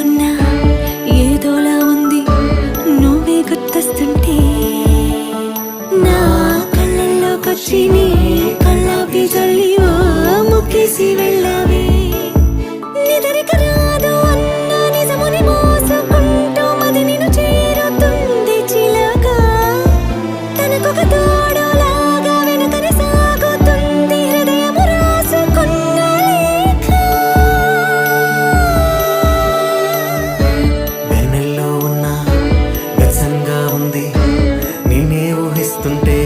ఉన్నా ఏదోలా ఉంది నువ్వే గుర్తొస్తుంటే. నా కళ్ళల్లోకొచ్చి నీ చూస్తుంటే